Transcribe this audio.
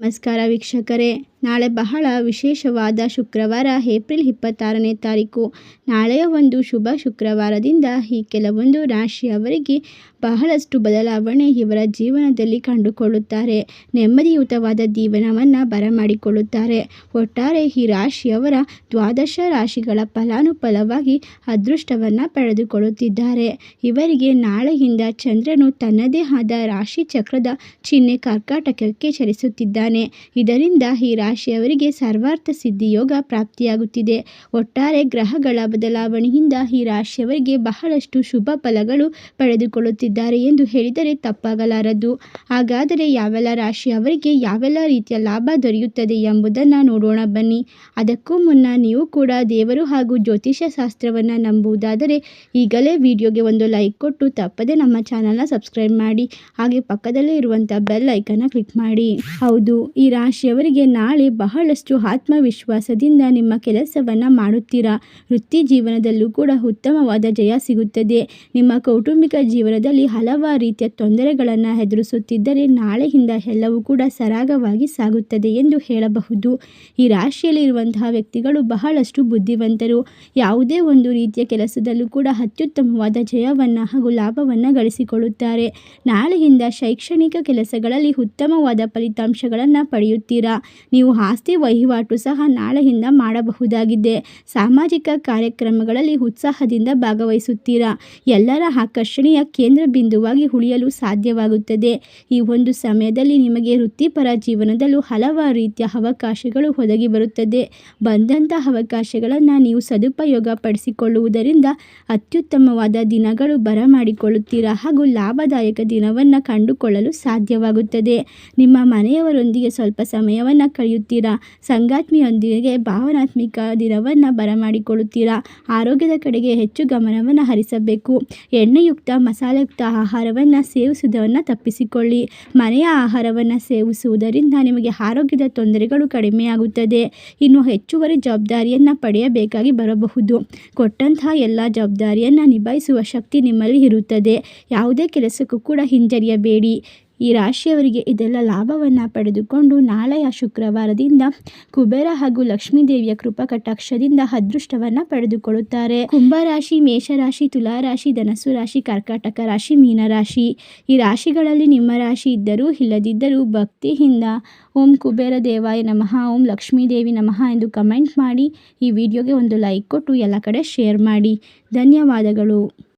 ನಮಸ್ಕಾರ ವೀಕ್ಷಕರೇ ನಾಳೆ ಬಹಳ ವಿಶೇಷವಾದ ಶುಕ್ರವಾರ, ಏಪ್ರಿಲ್ ಇಪ್ಪತ್ತಾರನೇ ತಾರೀಕು. ನಾಳೆಯ ಒಂದು ಶುಭ ಶುಕ್ರವಾರದಿಂದ ಈ ಕೆಲವೊಂದು ರಾಶಿಯವರಿಗೆ ಬಹಳಷ್ಟು ಬದಲಾವಣೆ ಇವರ ಜೀವನದಲ್ಲಿ ಕಂಡುಕೊಳ್ಳುತ್ತಾರೆ. ನೆಮ್ಮದಿಯುತವಾದ ಜೀವನವನ್ನು ಬರಮಾಡಿಕೊಳ್ಳುತ್ತಾರೆ. ಒಟ್ಟಾರೆ ಈ ರಾಶಿಯವರ ದ್ವಾದಶ ರಾಶಿಗಳ ಫಲಾನುಫಲವಾಗಿ ಅದೃಷ್ಟವನ್ನು ಪಡೆದುಕೊಳ್ಳುತ್ತಿದ್ದಾರೆ. ಇವರಿಗೆ ನಾಳೆಯಿಂದ ಚಂದ್ರನು ತನ್ನದೇ ಆದ ರಾಶಿ ಚಕ್ರದ ಚಿಹ್ನೆ ಕರ್ಕಾಟಕಕ್ಕೆ ಚಲಿಸುತ್ತಿದ್ದಾನೆ ಇದರಿಂದ ಈ ರಾಶಿಯವರಿಗೆ ಸರ್ವಾರ್ಥ ಸಿದ್ಧಿಯೋಗ ಪ್ರಾಪ್ತಿಯಾಗುತ್ತಿದೆ. ಒಟ್ಟಾರೆ ಗ್ರಹಗಳ ಬದಲಾವಣೆಯಿಂದ ಈ ರಾಶಿಯವರಿಗೆ ಬಹಳಷ್ಟು ಶುಭ ಫಲಗಳು ಪಡೆದುಕೊಳ್ಳುತ್ತಿದ್ದಾರೆ ಎಂದು ಹೇಳಿದರೆ ತಪ್ಪಾಗಲಾರದು. ಹಾಗಾದರೆ ಯಾವೆಲ್ಲ ರಾಶಿಯವರಿಗೆ ಯಾವೆಲ್ಲ ರೀತಿಯ ಲಾಭ ದೊರೆಯುತ್ತದೆ ಎಂಬುದನ್ನು ನೋಡೋಣ ಬನ್ನಿ. ಅದಕ್ಕೂ ಮುನ್ನ ನೀವು ಕೂಡ ದೇವರು ಹಾಗೂ ಜ್ಯೋತಿಷ್ಯ ಶಾಸ್ತ್ರವನ್ನು ನಂಬುವುದಾದರೆ ಈಗಲೇ ವಿಡಿಯೋಗೆ ಒಂದು ಲೈಕ್ ಕೊಟ್ಟು ತಪ್ಪದೆ ನಮ್ಮ ಚಾನಲ್ನ ಸಬ್ಸ್ಕ್ರೈಬ್ ಮಾಡಿ. ಹಾಗೆ ಪಕ್ಕದಲ್ಲೇ ಇರುವಂಥ ಬೆಲ್ ಐಕನ್ನ ಕ್ಲಿಕ್ ಮಾಡಿ. ಹೌದು, ಈ ರಾಶಿಯವರಿಗೆ ನಾಳೆ ಬಹಳಷ್ಟು ಆತ್ಮವಿಶ್ವಾಸದಿಂದ ನಿಮ್ಮ ಕೆಲಸವನ್ನು ಮಾಡುತ್ತೀರಾ? ವೃತ್ತಿ ಜೀವನದಲ್ಲೂ ಕೂಡ ಉತ್ತಮವಾದ ಜಯ ಸಿಗುತ್ತದೆ. ನಿಮ್ಮ ಕೌಟುಂಬಿಕ ಜೀವನದಲ್ಲಿ ಹಲವಾರು ರೀತಿಯ ತೊಂದರೆಗಳನ್ನು ಎದುರಿಸುತ್ತಿದ್ದರೆ ನಾಳೆಯಿಂದ ಎಲ್ಲವೂ ಕೂಡ ಸರಾಗವಾಗಿ ಸಾಗುತ್ತದೆ ಎಂದು ಹೇಳಬಹುದು. ಈ ರಾಶಿಯಲ್ಲಿರುವಂತಹ ವ್ಯಕ್ತಿಗಳು ಬಹಳಷ್ಟು ಬುದ್ಧಿವಂತರು. ಯಾವುದೇ ಒಂದು ರೀತಿಯ ಕೆಲಸದಲ್ಲೂ ಕೂಡ ಅತ್ಯುತ್ತಮವಾದ ಜಯವನ್ನು ಹಾಗೂ ಲಾಭವನ್ನು ಗಳಿಸಿಕೊಳ್ಳುತ್ತಾರೆ. ನಾಳೆಯಿಂದ ಶೈಕ್ಷಣಿಕ ಕೆಲಸಗಳಲ್ಲಿ ಉತ್ತಮವಾದ ಫಲಿತಾಂಶಗಳನ್ನು ಪಡೆಯುತ್ತೀರಾ? ನೀವು ಆಸ್ತಿ ವಹಿವಾಟು ಸಹ ನಾಳೆಯಿಂದ ಮಾಡಬಹುದಾಗಿದೆ. ಸಾಮಾಜಿಕ ಕಾರ್ಯಕ್ರಮಗಳಲ್ಲಿ ಉತ್ಸಾಹದಿಂದ ಭಾಗವಹಿಸುತ್ತೀರಾ? ಎಲ್ಲರ ಆಕರ್ಷಣೆಯ ಕೇಂದ್ರ ಬಿಂದುವಾಗಿ ಉಳಿಯಲು ಸಾಧ್ಯವಾಗುತ್ತದೆ. ಈ ಒಂದು ಸಮಯದಲ್ಲಿ ನಿಮಗೆ ವೃತ್ತಿಪರ ಜೀವನದಲ್ಲೂ ಹಲವಾರು ರೀತಿಯ ಅವಕಾಶಗಳು ಒದಗಿ ಬರುತ್ತದೆ. ಬಂದಂಥ ಅವಕಾಶಗಳನ್ನು ನೀವು ಸದುಪಯೋಗ ಪಡಿಸಿಕೊಳ್ಳುವುದರಿಂದ ಅತ್ಯುತ್ತಮವಾದ ದಿನಗಳು ಬರಮಾಡಿಕೊಳ್ಳುತ್ತೀರಾ ಹಾಗೂ ಲಾಭದಾಯಕ ದಿನವನ್ನು ಕಂಡುಕೊಳ್ಳಲು ಸಾಧ್ಯವಾಗುತ್ತದೆ. ನಿಮ್ಮ ಮನೆಯವರೊಂದಿಗೆ ಸ್ವಲ್ಪ ಸಮಯವನ್ನು ಕಳೆಯುತ್ತೀರಾ? ಸಂಗಾತ್ಮಿಯೊಂದಿಗೆ ಭಾವನಾತ್ಮಕ ದಿನವನ್ನು ಬರಮಾಡಿಕೊಳ್ಳುತ್ತೀರಾ? ಆರೋಗ್ಯದ ಕಡೆಗೆ ಹೆಚ್ಚು ಗಮನವನ್ನು ಹರಿಸಬೇಕು. ಎಣ್ಣೆಯುಕ್ತ, ಮಸಾಲೆಯುಕ್ತ ಆಹಾರವನ್ನು ಸೇವಿಸುವುದನ್ನು ತಪ್ಪಿಸಿಕೊಳ್ಳಿ. ಮನೆಯ ಆಹಾರವನ್ನು ಸೇವಿಸುವುದರಿಂದ ನಿಮಗೆ ಆರೋಗ್ಯದ ತೊಂದರೆಗಳು ಕಡಿಮೆಯಾಗುತ್ತದೆ. ಇನ್ನು ಹೆಚ್ಚುವರಿ ಜವಾಬ್ದಾರಿಯನ್ನು ಪಡೆಯಬೇಕಾಗಿ ಬರಬಹುದು. ಕೊಟ್ಟಂತಹ ಎಲ್ಲ ಜವಾಬ್ದಾರಿಯನ್ನು ನಿಭಾಯಿಸುವ ಶಕ್ತಿ ನಿಮ್ಮಲ್ಲಿ ಇರುತ್ತದೆ. ಯಾವುದೇ ಕೆಲಸಕ್ಕೂ ಕೂಡ ಹಿಂಜರಿಯಬೇಡಿ. ಈ ರಾಶಿಯವರಿಗೆ ಇದೆಲ್ಲ ಲಾಭವನ್ನು ಪಡೆದುಕೊಂಡು ನಾಳೆಯ ಶುಕ್ರವಾರದಿಂದ ಕುಬೇರ ಹಾಗೂ ಲಕ್ಷ್ಮೀದೇವಿಯ ಕೃಪಾ ಕಟಾಕ್ಷದಿಂದ ಅದೃಷ್ಟವನ್ನು ಪಡೆದುಕೊಳ್ಳುತ್ತಾರೆ. ಕುಂಭರಾಶಿ ಮೇಷರಾಶಿ ತುಲಾರಾಶಿ ಧನಸ್ಸು ರಾಶಿ, ಕರ್ಕಾಟಕ ರಾಶಿ ಮೀನರಾಶಿ ಈ ರಾಶಿಗಳಲ್ಲಿ ನಿಮ್ಮ ರಾಶಿ ಇದ್ದರೂ ಇಲ್ಲದಿದ್ದರೂ ಭಕ್ತಿಯಿಂದ ಓಂ ಕುಬೇರ ದೇವಾಯ ನಮಃ, ಓಂ ಲಕ್ಷ್ಮೀದೇವಿ ನಮಃ ಎಂದು ಕಮೆಂಟ್ ಮಾಡಿ ಈ ವಿಡಿಯೋಗೆ ಒಂದು ಲೈಕ್ ಕೊಟ್ಟು ಎಲ್ಲ ಕಡೆ ಶೇರ್ ಮಾಡಿ. ಧನ್ಯವಾದಗಳು.